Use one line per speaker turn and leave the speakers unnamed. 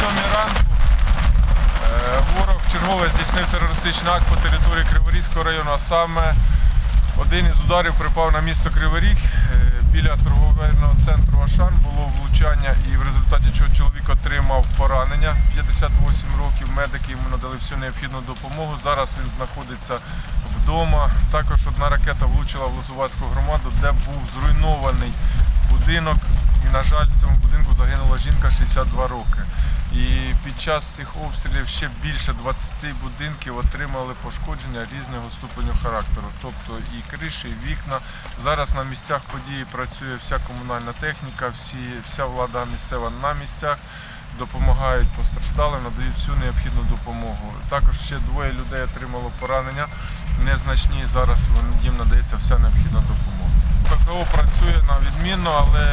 сьомій ранку е, ворог чергове здійснив терористичний акт по території Криворізького району, а саме один із ударів припав на місто Кривий Ріг. Е, біля торговельного центру Ашан було влучання і в результаті чого чоловік отримав поранення 58 років. Медики йому надали всю необхідну допомогу. Зараз він знаходиться вдома. Також одна ракета влучила в Лозувацьку громаду, де був зруйнований будинок. І, на жаль, в цьому будинку загинула жінка 62 роки. І під час цих обстрілів ще більше 20 будинків отримали пошкодження різного ступеню характеру, тобто і криші, і вікна. Зараз на місцях події працює вся комунальна техніка, всі, вся влада місцева на місцях. Допомагають постраждалим, надають всю необхідну допомогу. Також ще двоє людей отримало поранення незначні. Зараз їм надається вся необхідна допомога. ППО працює на відмінно, але